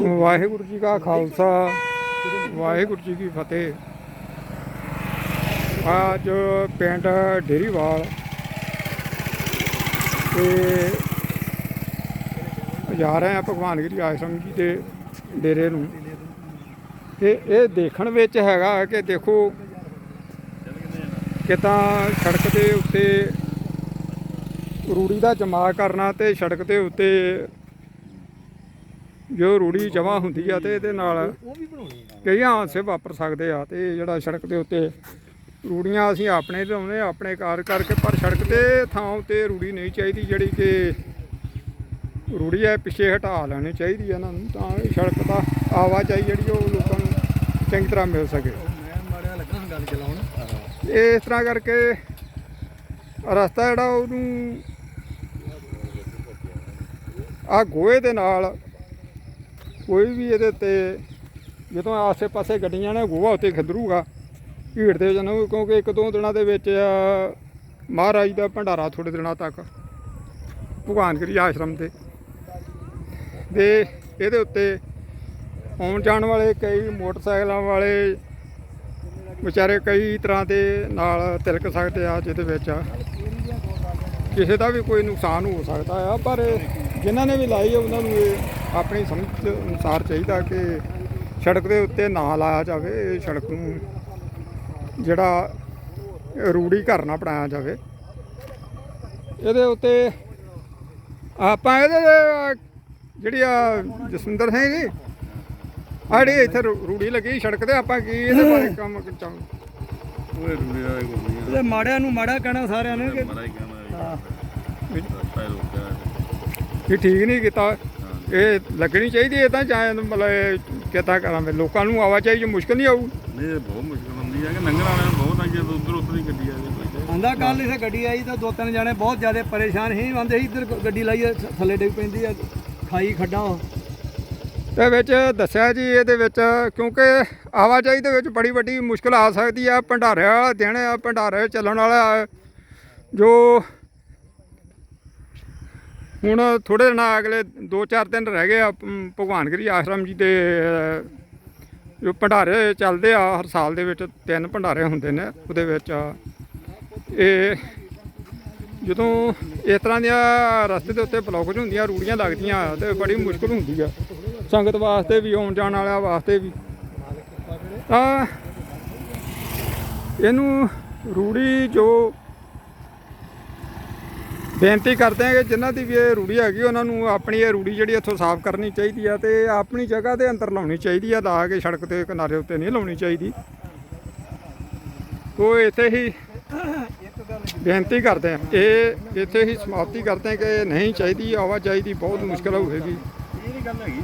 ਵਾਹਿਗੁਰੂ ਜੀ ਕਾ ਖਾਲਸਾ, ਵਾਹਿਗੁਰੂ ਜੀ ਕੀ ਫਤਿਹ। ਅੱਜ ਪਿੰਡ ਡੇਰੀਵਾਲ ਤੇ ਜਾ ਰਹੇ ਆ ਭਗਵਾਨਗਿਰੀ ਆਸ਼ਰਮ ਜੀ ਦੇ ਡੇਰੇ ਨੂੰ। ਤੇ ਇਹ ਦੇਖਣ ਵਿੱਚ ਹੈਗਾ ਕਿ ਦੇਖੋ ਕਿਦਾਂ ਸੜਕ ਦੇ ਉੱਤੇ ਰੂੜੀ ਦਾ ਜਮਾ ਕਰਨਾ ਤੇ ਸੜਕ ਦੇ ਉੱਤੇ ਜੋ ਰੂੜੀ ਜਮਾ ਹੁੰਦੀ ਆ ਤੇ ਇਹਦੇ ਨਾਲ ਕਈ ਹਾਦਸੇ ਵਾਪਰ ਸਕਦੇ ਆ ਤੇ ਜਿਹੜਾ ਸੜਕ ਦੇ ਉੱਤੇ ਰੂੜੀਆਂ ਅਸੀਂ ਆਪਣੇ ਲਿਆਉਂਦੇ ਆ ਆਪਣੇ ਕਾਰ ਕਰਕੇ ਪਰ ਸੜਕ ਤੇ ਥਾਂ ਉਤੇ ਰੂੜੀ ਨਹੀਂ ਚਾਹੀਦੀ ਜਿਹੜੀ ਕਿ ਰੂੜੀ ਹੈ ਪਿੱਛੇ ਹਟਾ ਲੈਣੀ ਚਾਹੀਦੀ ਇਹਨਾਂ ਨੂੰ ਤਾਂ ਇਹ ਸੜਕ ਦਾ ਆਵਾਜਾਈ ਜਿਹੜੀ ਉਹ ਲੋਕਾਂ ਨੂੰ ਚੰਗੀ ਤਰ੍ਹਾਂ ਮਿਲ ਸਕੇ। ਇਸ ਤਰ੍ਹਾਂ ਕਰਕੇ ਰਸਤਾ ਜਿਹੜਾ ਉਹਨੂੰ ਆ ਗੋਹੇ ਦੇ ਨਾਲ ਕੋਈ ਵੀ ਇਹਦੇ ਤੇ ਜਦੋਂ ਆਸੇ-ਪਾਸੇ ਗੱਡੀਆਂ ਨੇ ਗੋਹਾ ਉੱਤੇ ਖਿੱਦਰੂਗਾ, ਭੀੜ ਦੇ ਜਨ, ਕਿਉਂਕਿ ਇੱਕ ਦੋ ਦਿਨਾਂ ਦੇ ਵਿੱਚ ਮਹਾਰਾਜ ਦਾ ਭੰਡਾਰਾ ਥੋੜੇ ਦਿਨਾਂ ਤੱਕ ਭਗਵਾਨਗਰੀ ਆਸ਼ਰਮ ਤੇ। ਦੇ ਇਹਦੇ ਉੱਤੇ ਆਉਣ ਜਾਣ ਵਾਲੇ ਕਈ ਮੋਟਰਸਾਈਕਲਾਂ ਵਾਲੇ, ਵਿਚਾਰੇ ਕਈ ਤਰ੍ਹਾਂ ਦੇ ਨਾਲ ਤਿਲਕ ਸਕਦੇ ਆ, ਜਿਹਦੇ ਵਿੱਚ ਕਿਸੇ ਦਾ ਵੀ ਕੋਈ ਨੁਕਸਾਨ ਹੋ ਸਕਦਾ ਆ, ਪਰ ਜਿਨ੍ਹਾਂ ਨੇ ਵੀ ਲਾਈ ਆ ਉਹਨਾਂ ਨੂੰ ਇਹ ਆਪਣੀ ਸਮਝ ਅਨੁਸਾਰ ਚਾਹੀਦਾ ਕਿ ਸੜਕ ਦੇ ਉੱਤੇ ਨਾ ਲਾਇਆ ਜਾਵੇ ਇਹ ਸੜਕ ਨੂੰ ਜਿਹੜਾ ਰੂੜੀ ਘਰ ਨਾ ਬਣਾਇਆ ਜਾਵੇ। ਇਹਦੇ ਉੱਤੇ ਆਪਾਂ ਇਹਦੇ ਜਿਹੜੀ ਆ ਜਸਵਿੰਦਰ ਸਿੰਘ ਜੀ ਆ ਜਿਹੜੀ ਇੱਥੇ ਰੂੜੀ ਲੱਗੀ ਸੜਕ ਤੇ ਆਪਾਂ ਕੀ ਇਹਦੇ ਬਾਰੇ ਕੰਮ ਚਾਹੁੰਦੇ ਉਹ ਰੁੜੇ ਵਾਲੇ ਕੋਲ ਨਹੀਂ ਮਾੜਿਆਂ ਨੂੰ ਮਾੜਾ ਕਹਿਣਾ ਸਾਰਿਆਂ ਨੇ ਕਿ ਮਾਰਾ ਹੀ ਕਹਿਣਾ। ਹਾਂ। ਹੀ ਇਹ ਠੀਕ ਨਹੀਂ ਕੀਤਾ। ਇਹ ਲੱਗਣੀ ਚਾਹੀਦੀ ਇਹ ਤਾਂ ਚਾਹੇ ਮਤਲਬ ਕਿਤਾ ਕਰਾਂਗੇ ਲੋਕਾਂ ਨੂੰ ਆਵਾਜਾਈ 'ਚ ਮੁਸ਼ਕਲ ਨਹੀਂ ਆਊ। ਨਹੀਂ ਇਹ ਬਹੁਤ ਮੁਸ਼ਕਲ ਹੁੰਦੀ ਹੈ ਕਿ ਲੰਘਣ ਵਾਲਿਆਂ ਨੂੰ ਬਹੁਤ ਆਈ ਉਧਰ ਉਧਰ ਹੀ ਗੱਡੀ ਆ ਕੋਈ ਆਂਦਾ ਕੱਲ ਇਥੇ ਗੱਡੀ ਆਈ ਤਾਂ ਦੋ ਤਿੰਨ ਜਣੇ ਬਹੁਤ ਜ਼ਿਆਦਾ ਪਰੇਸ਼ਾਨ ਸੀ। ਆਂਦੇ ਸੀ ਇੱਧਰ ਗੱਡੀ ਲਾਈ ਥੱਲੇ ਡਿੱਗ ਪੈਂਦੀ ਆ ਖਾਈ ਖੱਡਾ ਤੇ ਵਿੱਚ ਦੱਸਿਆ ਜੀ ਇਹਦੇ ਵਿੱਚ ਕਿਉਂਕਿ ਆਵਾਜਾਈ ਦੇ ਵਿੱਚ ਬੜੀ ਵੱਡੀ ਮੁਸ਼ਕਲ ਆ ਸਕਦੀ ਆ। ਭੰਡਾਰੇ ਵਾਲਾ ਦਿਨ ਆ ਭੰਡਾਰੇ ਚੱਲਣ ਵਾਲਾ ਜੋ ਹੁਣ ਥੋੜੇ ਦਿਨ ਅਗਲੇ 2-4 ਦਿਨ ਰਹਿ ਗਏ ਆ ਮ, ਭਗਵਾਨਗਿਰੀ ਆਸ਼ਰਮ ਜੀ ਦੇ ਜੋ ਭੰਡਾਰੇ ਚੱਲਦੇ ਆ ਹਰ ਸਾਲ ਦੇ ਵਿੱਚ ਤਿੰਨ ਭੰਡਾਰੇ ਹੁੰਦੇ ਨੇ ਉਹਦੇ ਵਿੱਚ। ਇਹ ਜਦੋਂ ਇਸ ਤਰ੍ਹਾਂ ਦੀਆਂ ਰਸਤੇ ਦੇ ਉੱਤੇ ਬਲੌਕੇਜ ਹੁੰਦੀਆਂ ਰੂੜੀਆਂ ਲੱਗਦੀਆਂ ਤੇ ਬੜੀ ਮੁਸ਼ਕਲ ਹੁੰਦੀ ਆ। ਸੰਗਤ ਵਾਸਤੇ ਵੀ ਆਉਣ ਜਾਣ ਵਾਲਿਆਂ ਵਾਸਤੇ ਵੀ। ਤਾਂ ਇਹਨੂੰ ਰੂੜੀ ਜੋ ਬੇਨਤੀ ਕਰਦੇ ਹਾਂ ਕਿ ਜਿਨ੍ਹਾਂ ਦੀ ਵੀ ਇਹ ਰੂੜੀ ਹੈਗੀ, ਉਹਨਾਂ ਨੂੰ ਆਪਣੀ ਇਹ ਰੂੜੀ ਜਿਹੜੀ ਇੱਥੋਂ ਸਾਫ਼ ਕਰਨੀ ਚਾਹੀਦੀ ਆ ਤੇ ਆਪਣੀ ਜਗ੍ਹਾ ਦੇ ਅੰਦਰ ਲਾਉਣੀ ਚਾਹੀਦੀ ਆ, ਲਾ ਕੇ ਸੜਕ 'ਤੇ ਕਿਨਾਰੇ ਉੱਤੇ ਨਹੀਂ ਲਾਉਣੀ ਚਾਹੀਦੀ। ਉਹ ਇੱਥੇ ਹੀ ਬੇਨਤੀ ਕਰਦੇ ਆ ਇਹ ਇੱਥੇ ਹੀ ਸਮਾਪਤੀ ਕਰਦੇ ਆ ਕਿ ਨਹੀਂ ਚਾਹੀਦੀ, ਆਵਾਜਾਈ ਦੀ ਬਹੁਤ ਮੁਸ਼ਕਲ ਹੋਵੇਗੀ। ਇਹ ਗੱਲ ਹੈਗੀ